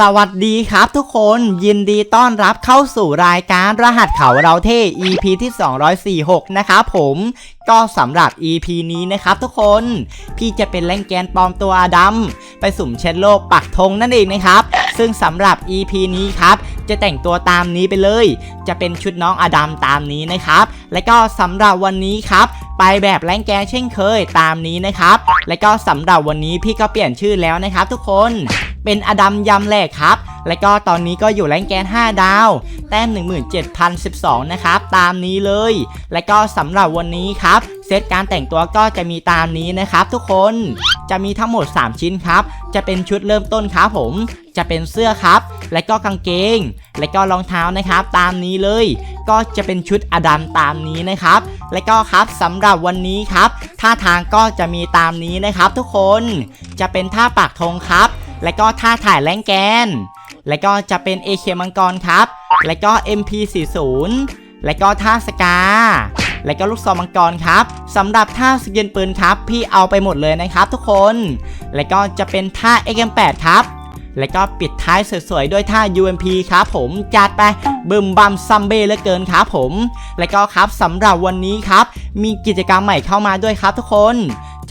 สวัสดีครับทุกคนยินดีต้อนรับเข้าสู่รายการรหัสเขาเราเท่ EP ที่ 246 นะครับผมก็สำหรับ EP นี้นะครับทุกคน พี่จะเป็นแรงแกนปลอมตัวดำไปสุ่มเช็ดโลกปักธงนั่นเองนะครับ ซึ่งสำหรับ EP นี้ครับ จะแต่งตัวตามนี้ไปเลย จะเป็นชุดน้องอดัมตามนี้นะครับ และก็สำหรับวันนี้ครับ ไปแบบแรงแกเช่นเคยตามนี้นะครับ และก็สำหรับวันนี้พี่ก็เปลี่ยนชื่อแล้วนะครับ ทุกคนเป็นอดัมยำแหลกครับ และก็ตอนนี้ก็อยู่แรงแกน 5 ดาว แต้ม 17,012 นะครับ ตามนี้เลย และก็สำหรับวันนี้ครับ เซตการแต่งตัวก็จะมีตามนี้นะครับทุกคน จะมีทั้งหมด 3 ชิ้นครับ จะเป็นชุดเริ่มต้นครับผม จะเป็นเสื้อครับ และก็กางเกง และก็รองเท้านะครับ ตามนี้เลย ก็จะเป็นชุดอดัมตามนี้นะครับ และก็ครับสำหรับวันนี้ครับท่าทางก็จะมีตามนี้นะครับ ทุกคนจะเป็นท่าปากธงครับ และก็ท่าถ่ายแรงแกน และก็จะเป็น AK มังกรครับ และก็ MP40 และก็ท่าสกาและก็ลูกซองมังกรครับสำหรับท่าสกินปืนครับ พี่เอาไปหมดเลยนะครับ ทุกคน และก็จะเป็นท่า XM8 ครับ และก็ปิดท้ายสวยๆด้วยท่า UMP ครับผมจัดไปบึมบัมซัมเบ้เหลือเกินครับผม และก็ครับสำหรับวันนี้ครับ มีกิจกรรมใหม่เข้ามาด้วยครับทุกคน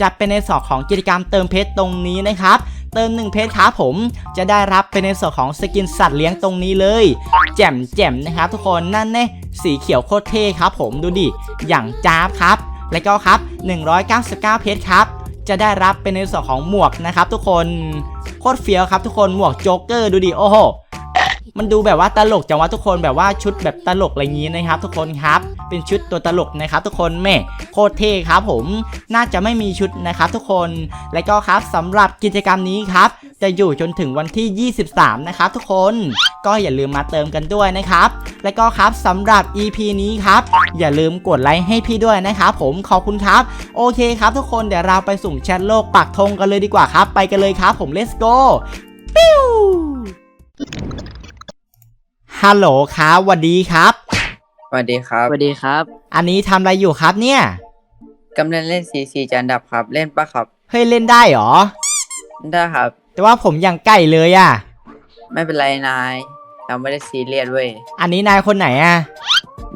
จะเป็นในส่วนของกิจกรรมเติมเพชรตรงนี้นะครับเติม1เพชรครับผมจะได้รับเป็นในส่วนของสกินสัตว์เลี้ยงตรงนี้เลย แจ่มแจ่มนะครับทุกคนนั่นแน่สีเขียวโคตรเท่ครับผมดูดิอย่างจ้าบครับ และก็ครับ 199 เพชรครับ จะได้รับเป็นในส่วนของหมวกนะครับทุกคน โคตรเฟี้ยวครับทุกคนหมวกโจ๊กเกอร์ดูดิโอ้โห มันดูแบบว่าตลกจังวะทุกคนแบบว่าชุดแบบตลกอะไรงนี้นะครับ ทุกคนครับ เป็นชุดตัวตลกนะครับ ทุกคนแม่โคตรเท่ครับ ผมน่าจะไม่มีชุดนะครับ ทุกคนและก็ครับสำหรับกิจกรรมนี้ครับ จะอยู่จนถึงวันที่ 23 นะครับ ทุกคนก็อย่าลืมมาเติมกันด้วยนะครับ และก็ครับสำหรับ EP นี้ครับ อย่าลืมกดไลค์ให้พี่ด้วยนะครับผมขอบคุณครับ โอเคครับทุกคนเดี๋ยวเราไปสุ่มแชทโลกปักธงกันเลยดีกว่าครับ ไปกันเลยครับผม let's go ปิ้ว ฮัลโหลครับสวัสดีครับ สวัสดีครับสวัสดีครับ อันนี้ทำอะไรอยู่ครับเนี่ย กำลังเล่นซีซีจันดับครับ เล่นปะครับ เฮ้ยเล่นได้เหรอ ได้ครับ แต่ว่าผมยังใกล้เลยอะไม่เป็นไรนาย เราไม่ได้ซีเรียสเว้ยอันนี้นายคนไหนอะ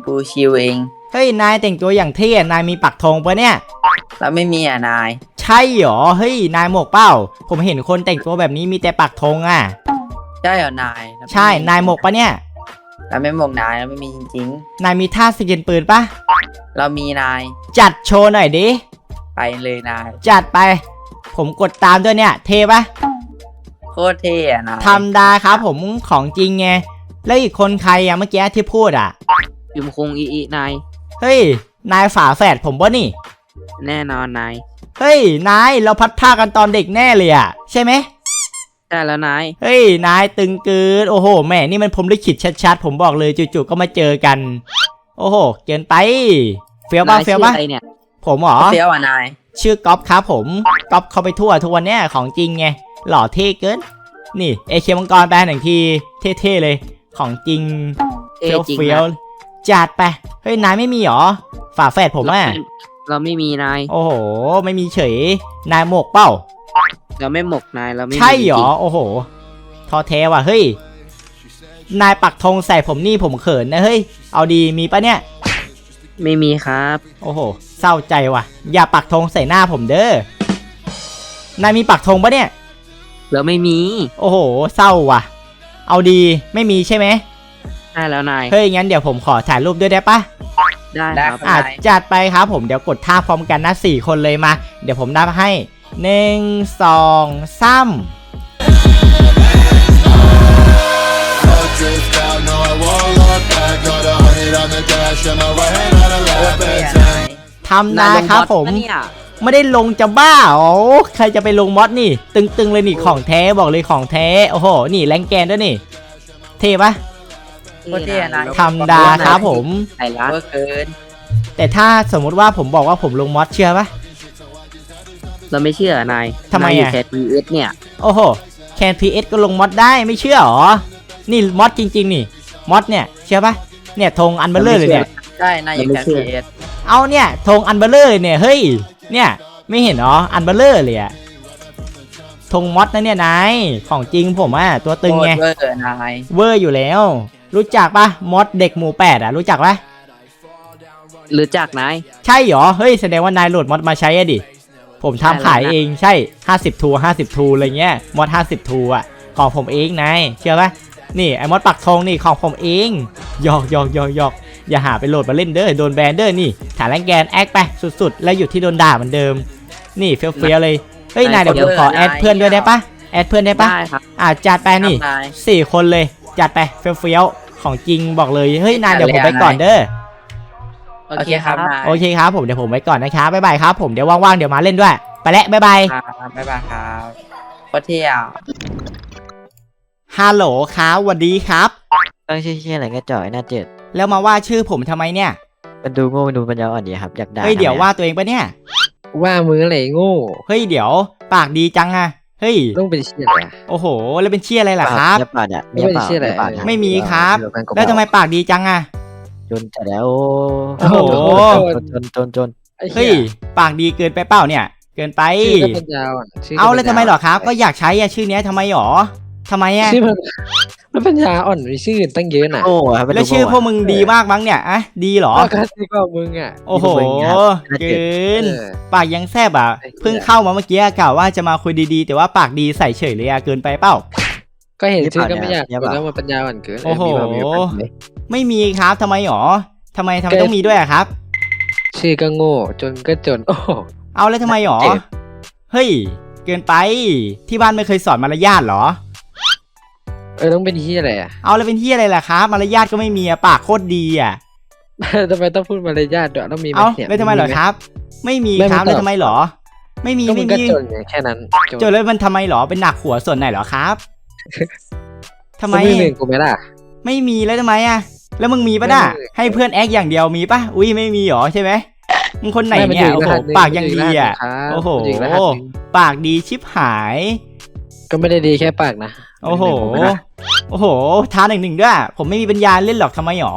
บูชิวเอง เฮ้ยนายแต่งตัวอย่างเท่อะนายมีปักธงปะเนี่ย เราไม่มีอะนาย ใช่เหรอ เฮ้ยนายหมวกเป้า ผมเห็นคนแต่งตัวแบบนี้มีแต่ปักธงอะ ใช่เหรอนายเรไม่ใช่นายหมวกปะเนี่ย เราไม่หมกนายเราไม่มีจริงนายมีท่าสกินปืนปะๆ เรามีนายจัดโชว์หน่อยดิ ไปเลยนายจัดไป ผมกดตามด้วยเนี่ย เท่ปะโคตรเท่อะนายธรรมดาครับผมของจริงไง แล้วอีกคนใครอะเมื่อกี้ที่พูดอะพิมคงอีอีนายเฮ้ย นายฝาแฝดผมปะนี่ แน่นอนนายเฮ้ย นายเราพัดผ้ากันตอนเด็กแน่เลยอะใช่ไหม ใช่แล้วนาย เฮ้ย นายตึงเกินโอ้โหแหม่นี่มันผมลิขิตชัดๆ ผมบอกเลยจู่ๆก็มาเจอกัน โอ้โห เกินไป เฟี้ยวป่ะนายเฟี้ยวชื่อป่ะอะไรเนี่ยผมเหรอ เฟี้ยวอะนาย ชื่อก๊อฟครับผมก๊อฟเข้าไปทั่วทุกวันเนี้ยของจริงไง หล่อเท่เกิน นี่เอเคมังกรแปลหนึ่งทีเท่ๆเลย ของจริงเท่เฟี้ยวจริงเฟี้ยวจัดไป เฮ้ย นายไม่มีเหรอ ฝาแฝดผมเราอะไม่เราไม่มีนาย โอ้โห ไม่มีเฉย นายหมวกเป้า เราไม่หมกนายเราไม่มีใช่เหรอจงโอ้โหทอแท้ว่ะเฮ้ย นายปักธงใส่ผมนี่ผมเขินนะเฮ้ย เอาดีมีปะเนี่ยๆไม่มีครับ โอ้โห เศร้าใจว่ะ อย่าปักธงใส่หน้าผมเด้อ นายมีปักธงปะเนี่ย เราไม่มี โอ้โห เศร้าว่ะ เอาดีไม่มีใช่ไหมใช่แล้วนาย เฮ้ยงั้นเดี๋ยวผมขอถ่ายรูปด้วยได้ปะได้ได้ครับอะจัดไปครับผมเดี๋ยวกดท่าพร้อมกันนะสี่คนเลยมา เดี๋ยวผมนับให้ หนึ่งสองสาม drift out, no I won't look back Got a hundred on the dash and my right hand on the โคตร left เท่ hand อะนายทำนะครับผมนายลงอสปะเนี่ยไม่ได้ลงจะบ้าอ๋อใครจะไปลงมอดนี่ ตึงๆเลยนี่ของแท้บอกเลยของแท้ โอ้โห นี่แรงแกนด้วยนี่ เท่ปะโคตรเท่อะนายธรรมดาครับผมไอ้รักเวอร์เกิน แต่ถ้าสมมุติว่าผมบอกว่าผมลงมอดเชื่อปะ เราไม่เชื่อนายทำไมนายอยู่อะแคทวีเอสเนี่ยโอ้โห แคนพีเอสก็ลงมอดได้ไม่เชื่อหรอ นี่มอดจริง ๆ นี่ มอดเนี่ย เชื่อปะเนี่ยธงอันเบลเลอร์เลยเนี่ย ใช่นายอยู่แคมป์พีเอสเอาเนี่ยธงอันเบลเลอร์เลยเนี่ย เฮ้ย เนี่ยไม่เห็นเหรอ อันเบลเลอร์เลยอะธงมอสนะเนี่ยนาย ของจริงผมอะตัวตึงไงโคตรเวอร์นายเวอร์อยู่แล้ว รู้จักปะมอสเด็กหมู่แปดอะรู้จักปะรู้จักนายใช่เหรอ เฮ้ยแสดงว่านายโหลดมอสมาใช้อะดิ ผมทำขายเองใช่ 50 ทู50 ทูอะไรเงี้ยมอส50 ทูอะ ของผมเองนายเชื่อปะนี่ไอ้มอสปักธงนี่ของผมเองหยอกหยอกหยอกหยอกอย่าหาไปโหลดมาเล่นเด้อโดนแบนเด้อนี่ฐานแรงแกนแอคไปสุดๆ แล้วหยุดที่โดนด่าเหมือนเดิม นี่เฟี้ยวๆเลยเฮ้ยนายเดี๋ยวผมขอแอดเพื่อนด้วยได้ปะแอดเพื่อนได้ปะได้ครับอ่าจัดไปนี่นายสี่คนเลยจัดไปเฟี้ยวๆของจริงบอกเลยเฮ้ยนายเดี๋ยวผมไปก่อนเด้อ โอเคครับนายโอเคครับผมเดี๋ยวผมไปก่อนนะครับบ๊ายบายครับผมเดี๋ยวว่างๆเดี๋ยวมาเล่นด้วย ไปแล้วบ๊ายบายครับบ๊ายบายครับโคตรเที่ยวฮัลโหลครับสวัสดีครับ ตั้งชื่อเชี่ยอะไรก็จ่อยหน้าเจ็ดแล้วมาว่าชื่อผมทำไมเนี่ยมันดูโง่มันดูปัญญาอ่อนดีครับอยากด่าเฮ้ยเดี๋ยวทำไมว่าตัวเองปะเนี่ย ว่ามืออะไรโง่เฮ้ยเดี๋ยว ปากดีจังอะเฮ้ยต้องเป็นเชี่ยอะไรอะโอ้โห แล้วเป็นเชี่ยอะไรล่ะครับเมียปาดอะไม่เมียปาดใช่อะไรเมียปาดอะไม่มีครับเดียวกันก็แล้วทำไมปากดีจังอะ จนจัดแล้วโอ้โห จนจนจนจนไอ้เฮ้เฮ้ยยปากดีเกินไปเปล่าเนี่ย เกินไป ชื่อก็ปัญญาอ่อนชื่ก็เอาแล้วทำไมเหรอครับ ก็อยากใช้อะชื่อเนี้ยทำไมหรอทำไมอะชื่อมันมันปัญญาอ่อนมีชื่ออื่นตั้งเยอะน่ะโอะครับเป็นแล้วชื่อพวกมึงดีมากมั้งเนี่ยอะดีเหรอ ก็คัสซี่ก็มึงอะโอ้โหเกิน เออ ปากยังแซบอะ ไอ้เหี้ย เพิ่งเข้ามาเมื่อกี้กล่าวว่าจะมาคุยดีๆ แต่ว่าปากดีใส่เฉยเลยอะเกินไปเปล่า ก็เห็นชื่อก็ไม่อยากคุยแล้วมันปัญญาอ่อนเกินโอ้โห มีมามีปัญหา ไหมไม่มีครับทำไมหรอทำไมทำไมต้องมีด้วยอะครับ ชื่อก็โง่จนก็จน โอ้โห เอาแล้วทำไมหรอ เจ็บ เฮ้ย เกินไป ที่บ้านไม่เคยสอนมารยาทเหรอ เออต้องเป็นที่อะไรอะ เอาแล้วเป็นที่อะไรล่ะครับ มารยาทก็ไม่มีอะปากโคตรดีอะทำไมต้องพูดมารยาทด้วยต้องมีไหมเอานี่ยแล้วทำไมเหรอครับ ไม่มีไม่ครับไม่แล้วตอบทำไมหรอ ไม่มีก็มึไม่งก็มีจนไงแค่นั้นจนแล้วมันทำไมหรอเป็นหนักหัวส่วนไหนเหรอครับทำไมมือหนึ่งกูไหมล่ะ ไม่มีแล้วทำไมอะ แล้วมึงมีปะน่ะไม่มีให้เพื่อนแอคอย่างเดียวมีปะอุ้ยไม่มีหรอใช่ไหมมึงคนไหนม่มัเนี่ยกโอ้โหรหัสนึ่ปากยังดีอะมันโอ้โหยู่กรหัสนึ่งปากดีชิบหาย ก็ไม่ได้ดีแค่ปากนะ โอ้โหนึ่งๆผมไม่ได้โอ้โหท้าหนึ่งหนึ่งด้วย ผมไม่มีปัญญาเล่นหรอกทำไมหรอ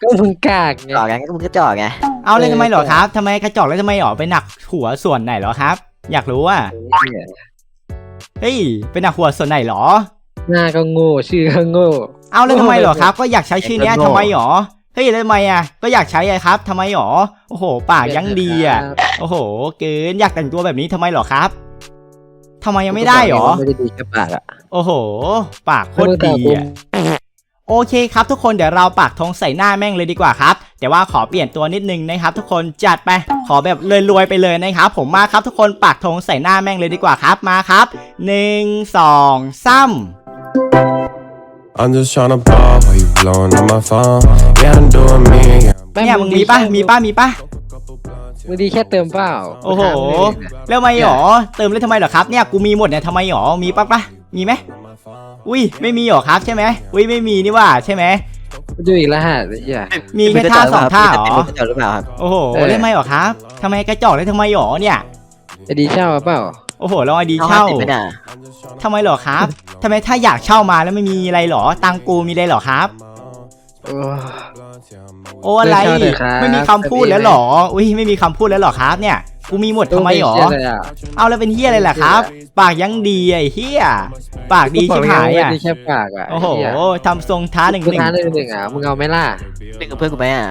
ก็มึงกากไงจ่อไงก็มึงก็จ่อไงเอาเลยเออทำไมหรอครับทำไมกระจอกแล้วทำไมหรอไปหนักหัวส่วนไหนหรอครับ อยากรู้อะเนี่ยเฮ้ยไปหนักหัวส่วนไหนหรอหน้าก็โง่ชื่อก็โง่ เอาเลยทำไมหรอครับ ก็อยากใช้ชื่อเนี้ยทำไมหรอเฮ้ยแล้วทำไมอะก็อยากใช้อะครับทำไมหรอโอ้โห ปากยังดีอะโอ้โห เกินอยากแต่งตัวแบบนี้ทำไมหรอครับทำไมยังไม่ได้หรอไม่ได้ดีแค่ปากอะโอ้โห ปากโคตรดีมึงอะโอเคครับทุกคนเดี๋ยวเราปักธงใส่หน้าแม่งเลยดีกว่าครับ แต่ว่าขอเปลี่ยนตัวนิดนึงนะครับทุกคนจัดไปขอแบบรวยๆไปเลยนะครับ ผมมาครับทุกคนปักธงใส่หน้าแม่งเลยดีกว่าครับมาครับหนึ่งสองสาม I'm just tryna ball while you blowing on my phone. Yeah, I'm doing me. Yeah, I'm เนี่ยมึงมีปะมีปะมีปะมึงดีแค่เติมเปล่าโอ้โหถามเลยเนี่ยแล้วทำไมหรอ เติมแล้วทำไมหรอครับ เนี่ยกูมีหมดเนี่ยทำไมหรอ มีปะปะมีไหม อุ้ยไม่มีหรอครับใช่ไหมอุ้ยไม่มีนี่ว่าใช่ไหมดูอีกรหัสไอ้เหี้ย มีแค่ท่าสองท่าหรอมึงก็จ่อหรือเปล่าครับ โอ้โหเออ เล่นไม่หรอครับทำไมกระจอกเลยทำไมหรอเนี่ยไอ้ดีเช่าเปล่า โอ้โหลองไอดีเอาเช่าติดไม่ได้ทำไมหรอครับทำไมถ้าอยากเช่ามาแล้วไม่มีอะไรหรอ ตังกูมีอะไรหรอครับ โอ้โอ้อะไรไม่เช่าเลยครับไม่มีคำพูดแล้วหรอ อุ้ยไม่มีคำพูดแล้วหรอครับเนี่ย กูมีหมดทำไมหรอต้องเป็นเชี่ยอะไรอะเอาแล้วเป็นเฮียอะไรล่ะครับ ปากยังดีไอ้เฮียปากดีชิบหายอะดีแค่ปากอะโอ้โหไเหี้ยทำทรงท้าหนึ่งกูหนึ่งท้าหนึ่งหนึ่งอะมึงเอาไหมล่ะเล่นกับเพื่อนกูไหมอะ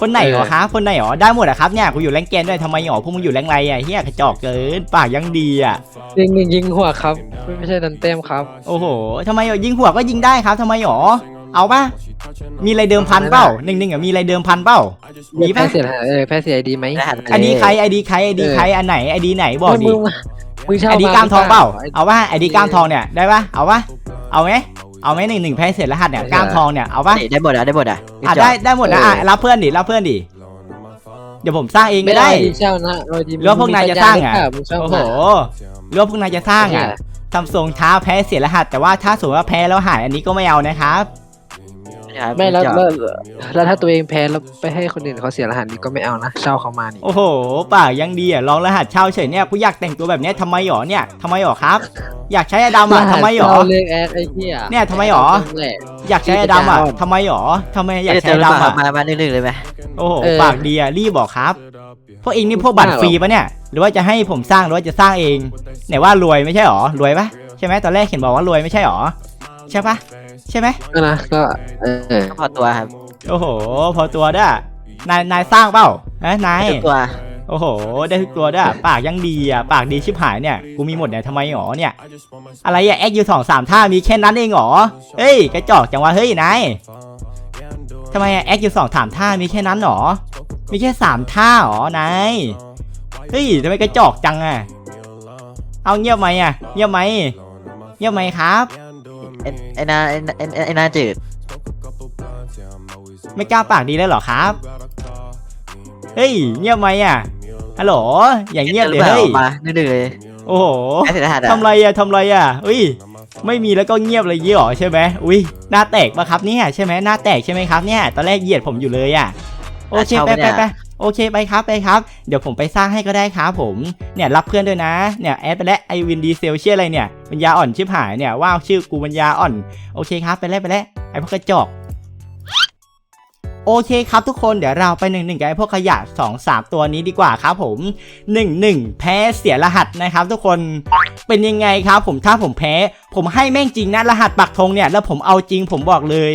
คนไหนหรอเออครับคนไหนหรอได้หมดอะครับเนี่ยกูอยู่แรงแกนด้วยทำไมหรอพวกมึงอยู่แรงไรอะเฮียกระจอกเกินปากยังดีอะยิงหนึ่งยิงหัวครับ ไม่ไม่ใช่ดันเต็มครับ โอ้โหทำไมหรอยิงหัวก็ยิงได้ครับทำไมหรอ เอาปะมีอะไรเดิมพันเปล่าหนึ่งหนึ่งอะมีอะไรเดิมพันเปล่ามีแพ้ปะเสียหายเออแพ้เสียดีไหมรหัสไอดีใครไอดีใครไอดีใครอันไหนไอดีไหนบอกดิมึงมึงเช่าไอดีมกล้ามทองเปล่าไเอาปะไอดีกล้ามทองเนี่ยได้ปะเอาปะเอาไหมเอาไหมหนึ่งหนึ่งแพ้เสร็จรหัสเนี่ยกล้ามทองเนี่ยเอาปะนี่ได้หมดอะได้หมดอะอะได้ได้หมดนะอะรับเพื่อนดิรับเพื่อนดิเดี๋ยวผมสร้างเองไม่ก็ได้ได้ดีเช่านะเราดีหรือว่าพวกนายจะสร้างอะมึงเช่าโอ้โหมาหรือว่าพวกนายจะสร้างอะทำทรงท้าแพ้เสียรหัส แต่ว่าถ้าสมมติว่าแพ้แล้วหายอันนี้ก็ไม่เอานะครับ ไม่แล้วจ่อแล้วแล้วถ้าตัวเองแพ้แล้วไปให้คนอื่นเขาเสียรหัสนี่ก็ไม่เอานะเช่าเขามานี่ โอ้โหปากยังดีอะลองรหัสเช่าเฉยเนี่ยกูอยากแต่งตัวแบบเนี้ยทำไมหรอเนี่ยทำไมหรอครับ อยากใช้อดัมอะทำไมหรอ เราเลือกแอดไอ้เหี้ยเนี่ยทำไมหรอ แหละ อยากใช้อดัมอะทำไมหรอทำไมอยากเดี๋ยวใช้เติมอหรือดัมเปล่าอะ มามาหนึ่งๆเลยไหมโอ้โหเออ ปากดีอะรีบบอกครับ พวกเองนี่พวกบัตรฟรีปะเนี่ย หรือว่าจะให้ผมสร้างหรือว่าจะสร้างเองไหนว่ารวยไม่ใช่หรอรวยปะใช่ไหมตอนแรกเห็นบอกว่ารวยไม่ใช่หรอใช่ปะ ใช่ไหมก็นะก็เออก็พอตัวครับโอ้โห พอตัวด้วยนายนายสร้างเปล่าฮะนายทุกตัว โอ้โห ได้ทุกตัวด้วยปากยังดีอะ ปากดีชิบหายเนี่ย กูมีหมดเนี่ยทำไมหรอเนี่ย อะไรอะแอคอยู่สองสามท่ามีแค่นั้นเองหรอ เฮ้ย กระจอกจังวะ เฮ้ย นายทำไมอะแอคอยู่สองสามท่ามีแค่นั้นหรอ มีแค่สามท่าหรอนาย เฮ้ยทำไมกระจอกจังอะ เอาเงียบไหมอะ เงียบไหม เงียบไหมครับ ไอ้ไอ้นาไอ้ไอ้ไอ้ไอ้นาจืด ไม่กล้าปากดีเลยเหรอครับ เฮ้ย เงียบไหมอะฮัลโหลอย่างเงียบหเลรืยอเปล่าเฮ้ยมาดื้อๆเลยโอ้โหไอ้เสียรหัสอะทำไรอะทำไรอะอุ้ย ไม่มีแล้วก็เงียบเลยยี่หรอใช่ไหมอุ้ยหน้าแตกปะครับเนี่ยใช่ไหมหน้าแตกใช่ไหมครับเนี่ยตอนแรกเหยียดผมอยู่เลยอะโอเคไปไปไป โอเคไปครับไปครับ เดี๋ยวผมไปสร้างให้ก็ได้ครับผมเนี่ยรับเพื่อนด้วยนะเนี่ยแอดไปแล้วไอวินดีเซลชื่ออะไรเนี่ยปัญญาอ่อนชิบหายเนี่ยว้าวชื่อกูปัญญาอ่อนโอเคครับไปแล้วไปแล้วไอพวกกระจอกโอเคครับทุกคนเดี๋ยวเราไปหนึ่งหนึ่งกับไอพวกขยะ2 3 ตัวนี้ดีกว่าครับผม1 1แพ้เสียรหัสนะครับ ทุกคนเป็นยังไงครับ ผมถ้าผมแพ้ ผมให้แม่งจริงนะรหัสปักธงเนี่ยแล้วผมเอาจริงผมบอกเลย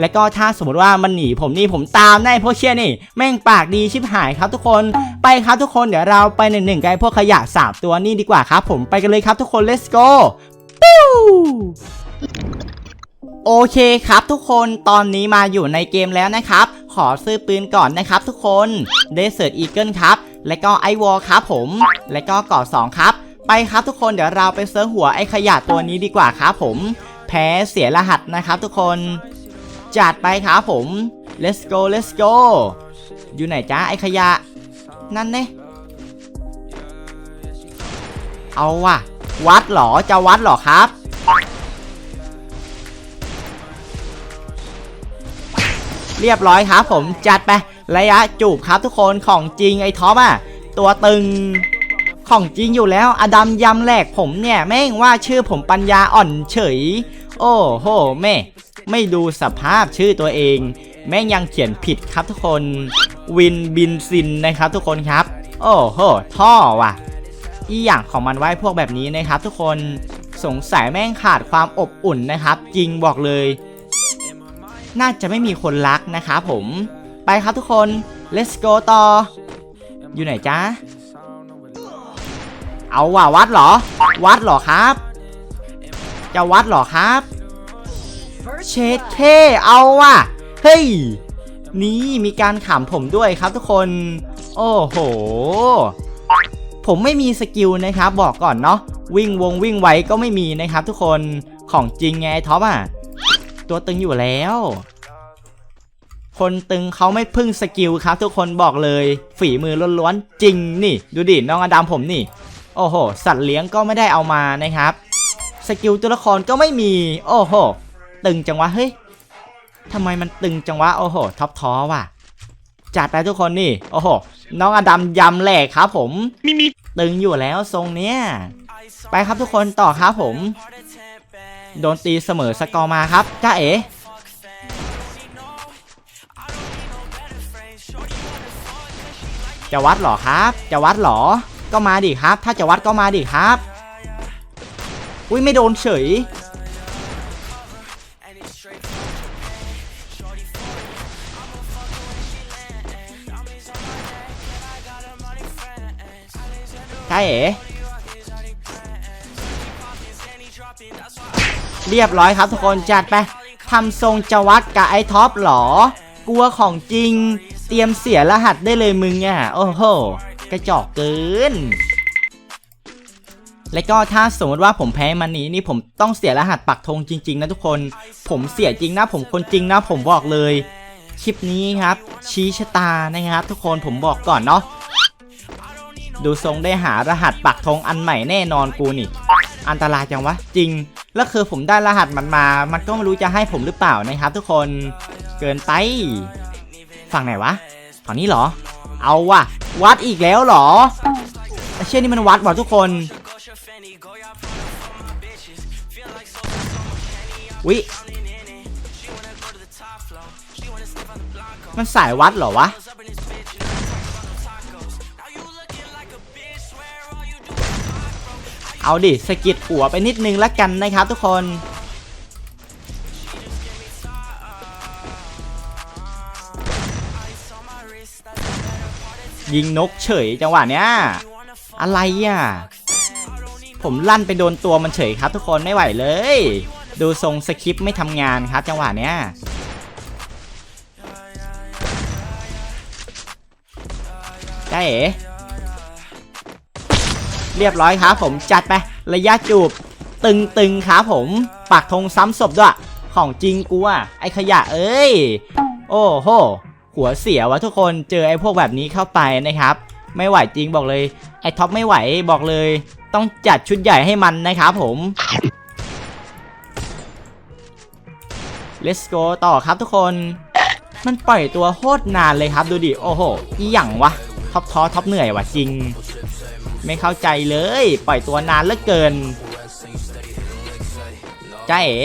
แล้วก็ถ้าสมมติว่ามันหนีผมนี่ผมตามได้พวกเชี่ยนี่ แม่งปากดีชิบหายครับทุกคนไปครับทุกคนเดี๋ยวเราไปหนึ่งหนึ่งกับพวกขยะสามตัวนี้ดีกว่าครับผมไปกันเลยครับทุกคน let's go ปิ้วโอเคครับทุกคนตอนนี้มาอยู่ในเกมแล้วนะครับ ขอซื้อปืนก่อนนะครับทุกคน Desert Eagle ครับ และก็ไอวอลครับผม และก็ก่อ2ครับ ไปครับทุกคนเดี๋ยวเราไปเซิร์ฟหัวไอขยะตัวนี้ดีกว่าครับผม แพ้เสียรหัสนะครับทุกคน จัดไปครับผม let's go let's go อยู่ไหนจ้าไอขยะ นั่นเน่เอาว่ะ วัดเหรอ จะวัดเหรอครับ เรียบร้อยครับผมจัดไประยะจูบครับทุกคนของจริงไอท็อปอะ ตัวตึงของจริงอยู่แล้ว อดัมยำแหลกผมเนี่ย แม่งว่าชื่อผมปัญญาอ่อนเฉย โอ้โห แม่ ไม่ดูสภาพชื่อตัวเอง แม่งยังเขียนผิดครับทุกคน วินบินซินนะครับทุกคนครับ โอ้โห ท่อว่ะ อีอย่างของมันไว้พวกแบบนี้นะครับ ทุกคน สงสัยแม่งขาดความอบอุ่นนะครับ จริงบอกเลย น่าจะไม่มีคนรักนะครับผม ไปครับทุกคน let's go ต่อ อยู่ไหนจ๊ะเอาว่ะวัดเหรอ วัดเหรอครับ จะวัดเหรอครับ เชดเท่เอาว่ะ เฮ้ย นี่มีการขำผมด้วยครับทุกคน โอ้โห ผมไม่มีสกิลนะครับ บอกก่อนเนาะ วิ่งวงวิ่งไวก็ไม่มีนะครับทุกคน ของจริงไงไอ้ท็อปอะ ตัวตึงอยู่แล้ว คนตึงเขาไม่พึ่งสกิลครับ ทุกคนบอกเลย ฝีมือล้วนๆจริงนี่ ดูดิ น้องอดัมผมนี่ โอ้โห สัตว์เลี้ยงก็ไม่ได้เอามานะครับ สกิลตัวละครก็ไม่มี โอ้โห ตึงจังวะเฮ้ยทำไมมันตึงจังวะโอ้โหท็อปท้อว่ะ จัดไปทุกคนนี่ โอ้โหน้องอดัมยำแหลกครับ ผมตึงอยู่แล้วทรงเนี้ยไปครับทุกคนต่อครับผม โดนตีเสมอสกอร์มาครับจ้าเอ๋จะวัดเหรอครับ จะวัดเหรอ ก็มาดิครับ ถ้าจะวัดก็มาดิครับ อุ้ยไม่โดนเฉย ช่เอ๋เรียบร้อยครับทุกคนจัดไปทำทรงจะวัดกับไอ้ท็อปหรอ กลัวของจริง เตรียมเสียรหัสได้เลยมึงอะ โอ้โห กระจอกเกิน และก็ถ้าสมมติว่าผมแพ้มันนี้นี่ผมต้องเสียรหัสปักธงจริง ๆ นะทุกคน ผมเสียจริงนะผมคนจริงนะผมบอกเลย คลิปนี้ครับ ชี้ชะตานะครับ ทุกคนผมบอกก่อนเนาะ ดูทรงได้หารหัสปักธงอันใหม่แน่นอนกูนี่ อันตรายจังวะ จริง แล้วคือผมได้รหัสมันมา มันก็ไม่รู้จะให้ผมหรือเปล่านะครับ ทุกคน เกินไป ฝั่งไหนวะ ฝั่งนี้เหรอ เอาวะวัดอีกแล้วเหรอ เช่นนี่มันวัดว่ะทุกคนวิมันสายวัดเหรอวะ เอาดิสกิดหัวไปนิดนึงละกันนะครับทุกคนยิงนกเฉยจังหวะเนี้ยอะไรอะ ผมลั่นไปโดนตัวมันเฉยครับทุกคนไม่ไหวเลย ดูทรงสคริปไม่ทำงานครับจังหวะเนี้ยได้เอ๋ เรียบร้อยครับผมจัดไประยะจูบ ตึงๆครับผม ปักธงซ้ำศพด้วย ของจริงกูอะไอขยะเอ้ย โอ้โห หัวเสียวะทุกคนเจอไอพวกแบบนี้เข้าไปนะครับ ไม่ไหวจริงบอกเลย ไอท็อปไม่ไหวบอกเลย ต้องจัดชุดใหญ่ให้มันนะครับผม let's go ต่อครับทุกคน มันปล่อยตัวโคตรนานเลยครับดูดิ โอ้โห อีหยังวะ ท็อปท้อท็อปเหนื่อยวะจริง ไม่เข้าใจเลย ปล่อยตัวนานเหลือเกินจ้าเอ๋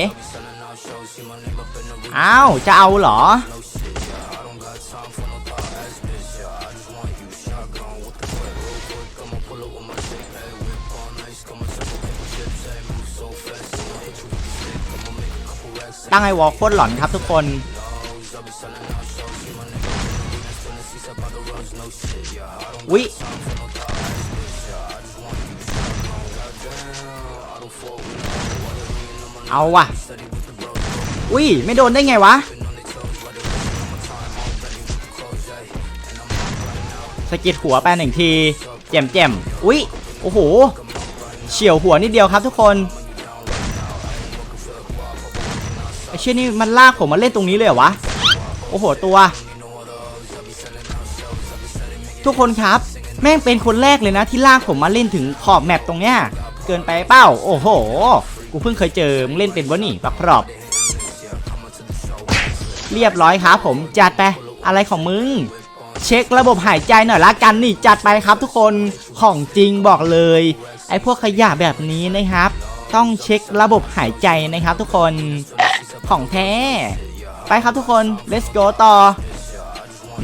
อ้าว จะเอาเหรอ ตั้งไอวอลโคตรหลอนครับทุกคนวิ เอาว่ะวิไม่โดนได้ไงวะสะกิดหัวไปหนึ่งที แจ่มแจ่มอุ้ย โอ้โห เฉียวหัวนิดเดียวครับทุกคน ไอเชี่ยนี่มันลากผมมาเล่นตรงนี้เลยเหรอวะ โอ้โห ตัว ทุกคนครับ แม่งเป็นคนแรกเลยนะที่ลากผมมาเล่นถึงขอบแมปตรงเนี้ย เกินไปเป้า โอ้โห กูเพิ่งเคยเจอมึงเล่นเป็นวะนี่ปักพรอบ เรียบร้อยครับผมจัดไปอะไรของมึง เช็คระบบหายใจหน่อยละกันนี่จัดไปครับทุกคนของจริงบอกเลย ไอ้พวกขยะแบบนี้นะครับ ต้องเช็คระบบหายใจนะครับ ทุกคนของแท้ ไปครับทุกคน let's go ต่อ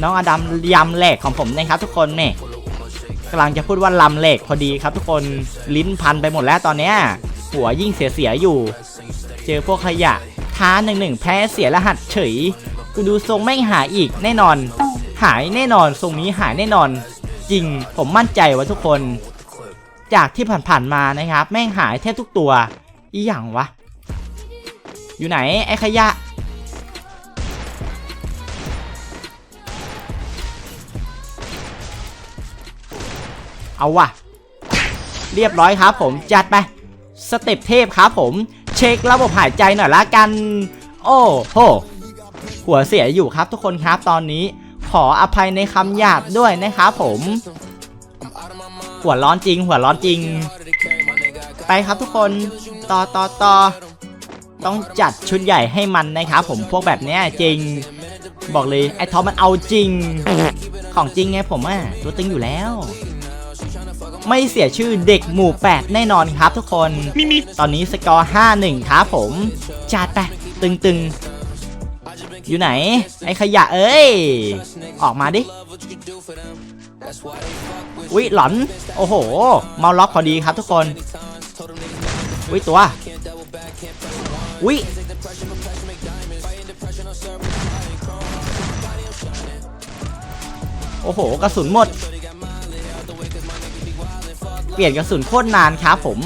น้องอดัมยำแหลกของผมนะครับทุกคนเนี่ยกำลังจะพูดว่าลำแหล็กพอดีครับทุกคนลิ้นพันไปหมดแล้วตอนเนี้ย หัวยิ่งเสียๆอยู่ เจอพวกขยะ ท้าหนึ่งหนึ่งแพ้เสียรหัสเฉย กูดูทรงแม่งหายอีกแน่นอน หายแน่นอนทรงนี้หายแน่นอน จริงผมมั่นใจว่าทุกคน จากที่ผ่านๆมานะครับ แม่งหายแทบทุกตัว อีหยังวะ อยู่ไหนไอ้ขยะเอาว่ะ เรียบร้อยครับผมจัดไป สเต็ปเทพครับผม เช็คระบบหายใจหน่อยละกัน โอ้โหหัวเสียอยู่ครับทุกคนครับตอนนี้ ขออภัยในคำหยาบด้วยนะครับผม หัวร้อนจริง หัวร้อนจริง ไปครับทุกคนต่อต่อต่อต้องจัดชุดใหญ่ให้มันนะครับผมพวกแบบเนี้ยจริง บอกเลยไอ้ทอปมันเอาจริง ของจริงไงผมอะตัวตึงอยู่แล้ว ไม่เสียชื่อเด็กหมู่ 8 แน่นอนครับทุกคนตอนนี้สกอร์ 5-1 ครับผม จัดไป ตึงๆ อยู่ไหน ไอ้ขยะเอ้ย ออกมาดิวิหลอน โอ้โห เมาล็อกพอดีครับทุกคนวิตัววิโอ้โห กระสุนหมด เปลี่ยนกระสุนโคตรนานครับผม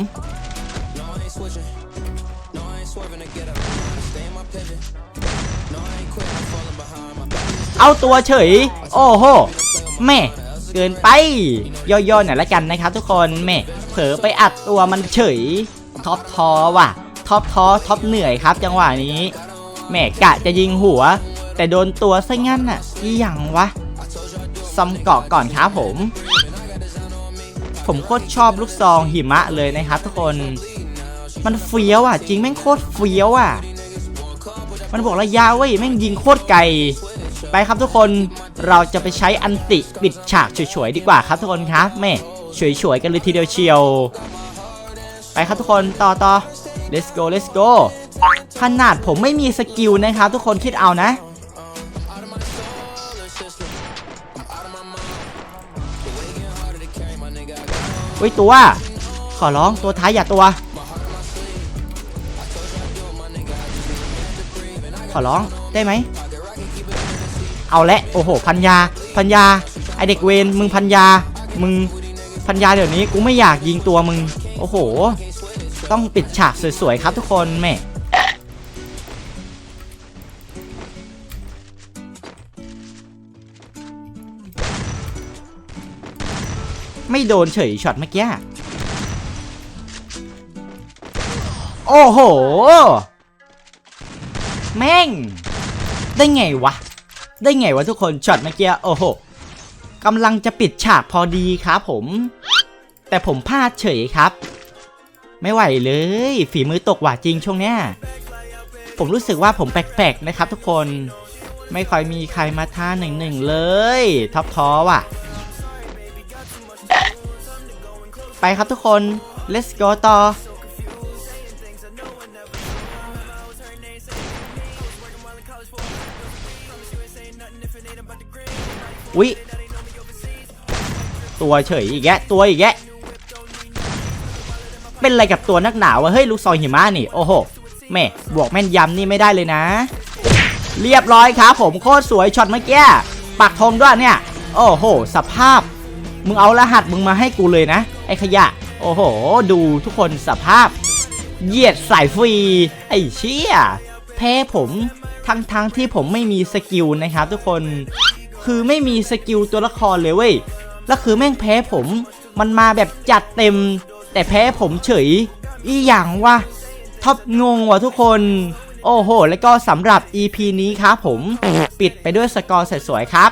เอาตัวเฉย โอ้โห แม่ เกินไป ย่อๆหน่อยละกันนะครับทุกคนแม่ เผลอไปอัดตัวมันเฉย ท็อปทอว่ะ ท็อปทอท็อปเหนื่อยครับ จังหวะนี้ แม่กะจะยิงหัว แต่โดนตัวซะงั้นน่ะอีหยังวะซอมเกาะก่อนครับผม ผมโคตรชอบลูกซองหิมะเลยนะครับทุกคน มันเฟี้ยวอะ จริงแม่งโคตรเฟี้ยวอะ มันบอกระยะเว้ยแม่งยิงโคตรไกล ไปครับทุกคน เราจะไปใช้อันติปิดฉากเฉยๆดีกว่าครับทุกคนครับแม่เฉยๆกันเลยทีเดียวเชียว ไปครับทุกคนต่อต่อ let's go let's go ขนาดผมไม่มีสกิลนะครับทุกคนคิดเอานะ อุ้ยตัว ขอร้องตัวท้ายอย่าตัว ขอร้องได้ไหม เอาละโอ้โหพันยาพันยาไอเด็กเวนมึงพันยา มึงพันยาเดี๋ยวนี้กูไม่อยากยิงตัวมึง โอ้โห ต้องปิดฉากสวยๆครับทุกคนแม่ ไม่โดนเฉยช็อตเมื่อกี้โอ้โห แม่ง ได้ไงวะ ได้ไงวะทุกคนช็อตเมื่อกี้โอ้โหกำลังจะปิดฉากพอดีครับผม แต่ผมพลาดเฉยครับ ไม่ไหวเลย ฝีมือตกหว่าจริงช่วงเนี้ยผมรู้สึกว่าผมแปลกๆนะครับทุกคนไม่ค่อยมีใครมาท่าหนึ่งหนึ่งเลย ท็อปทอว่ะ ไปครับทุกคน let's go ต่อ อุ๊ย ตัวเฉยอีกแยะ ตัวอีกแยะ เป็นอะไรกับตัวนักหนาวะ เฮ้ย ลูกซอยหิมะนี่ โอ้โห แม่บวกแม่นยำนี่ไม่ได้เลยนะ เรียบร้อยครับผมโคตรสวยช็อตเมื่อกี้ ปักธงด้วยเนี่ย โอ้โห สภาพ มึงเอารหัสมึงมาให้กูเลยนะ ไอ้ขยะ โอ้โห ดูทุกคนสภาพ เหยียดสายฟรี ไอ้เชี่ยแพ้ผมทั้งทั้งที่ผมไม่มีสกิลนะครับทุกคน คือไม่มีสกิลตัวละครเลยเว้ย แล้วคือแม่งแพ้ผม มันมาแบบจัดเต็ม แต่แพ้ผมเฉย อีหยังวะท็อปงงว่ะทุกคน โอ้โห แล้วก็สำหรับ EP นี้ครับผม ปิดไปด้วยสกอร์สวยๆครับ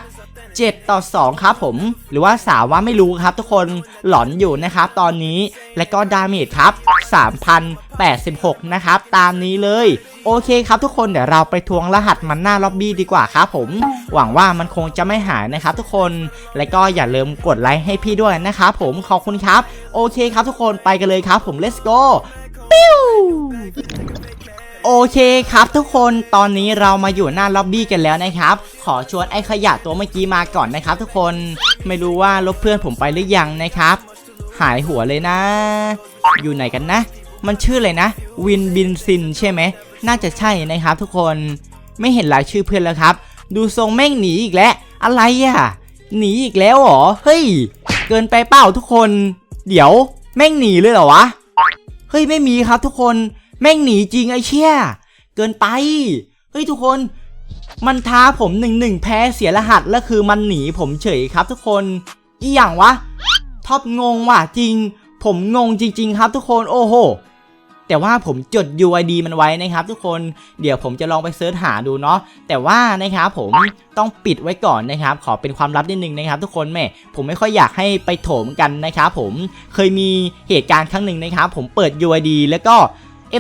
7 ต่อ 2 ครับผม หรือว่าสาวว่าไม่รู้ครับทุกคนหลอนอยู่นะครับตอนนี้และก็ดาเมจครับ 3,086 นะครับ ตามนี้เลย โอเคครับทุกคนเดี๋ยวเราไปทวงรหัสมันหน้าล็อบบี้ดีกว่าครับผม หวังว่ามันคงจะไม่หายนะครับทุกคนและก็อย่าลืมกดไลค์ให้พี่ด้วยนะครับผมขอบคุณครับ โอเคครับทุกคนไปกันเลยครับผม let's go ปิ้ว โอเคครับทุกคนตอนนี้เรามาอยู่หน้าล็อบบี้กันแล้วนะครับ ขอชวนไอ้ขยะตัวเมื่อกี้มาก่อนนะครับ ทุกคนไม่รู้ว่าลบเพื่อนผมไปหรือยังนะครับ หายหัวเลยนะ อยู่ไหนกันนะ มันชื่ออะไรนะ วินบินซินใช่ไหมน่าจะใช่นะครับ ทุกคนไม่เห็นรายชื่อเพื่อนแล้วครับ ดูทรงแม่งหนีอีกแล้ว อะไรอะหนีอีกแล้วเหรอเฮ้ย เกินไปเปล่าทุกคน เดี๋ยวแม่งหนีเลยเหรอวะเฮ้ยไม่มีครับทุกคน แม่งหนีจริงไอ้เชี่ยเกินไป เฮ้ยทุกคน มันท้าผมหนึ่งหนึ่งแพ้เสียรหัสแล้วคือมันหนีผมเฉยครับทุกคน อีหยังวะท็อปงงว่ะจริง ผมงงจริง ๆ ครับทุกคนโอ้โหแต่ว่าผมจด UID มันไว้นะครับ ทุกคน เดี๋ยวผมจะลองไปเสิร์ชหาดูเนาะ แต่ว่านะครับผมต้องปิดไว้ก่อนนะครับ ขอเป็นความลับนิดนึงนะครับ ทุกคนแม่ ผมไม่ค่อยอยากให้ไปโถมกันนะครับผม เคยมีเหตุการณ์ครั้งหนึ่งนะครับผมเปิด UID แล้วก็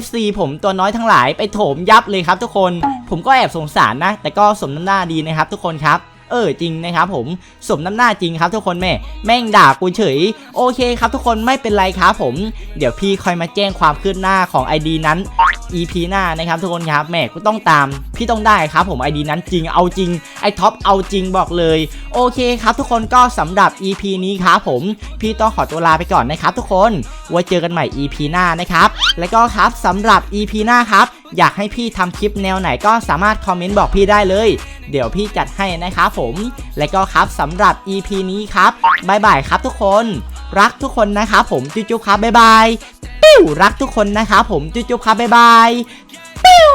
FC ผมตัวน้อยทั้งหลายไปโถมยับเลยครับทุกคน ผมก็แอบสงสารนะ แต่ก็สมน้ำหน้าดีนะครับทุกคนครับเออจริงนะครับผมสมน้ำหน้าจริงครับทุกคนแม่แม่งด่ากูเฉย โอเคครับทุกคนไม่เป็นไรครับผม เดี๋ยวพี่คอยมาแจ้งความคืบหน้าของ ID นั้น EP หน้านะครับทุกคนครับแม่กูต้องตามพี่ต้องได้ครับผม ID นั้นจริงเอาจริงไอท็อปเอาจริงบอกเลย โอเคครับทุกคนก็สำหรับ EP นี้ครับผมพี่ต้องขอตัวลาไปก่อนนะครับทุกคนไว้เจอกันใหม่ EP หน้านะครับและก็ครับสำหรับ EP หน้าครับอยากให้พี่ทำคลิปแนวไหนก็สามารถคอมเมนต์บอกพี่ได้เลย เดี๋ยวพี่จัดให้นะครับผม และก็ครับสำหรับ EP นี้ครับบายบายครับทุกคน รักทุกคนนะครับผมจุ๊บๆครับบ๊ายบายปิ้วรักทุกคนนะครับผมจุ๊บๆครับบ๊ายบายปิ้ว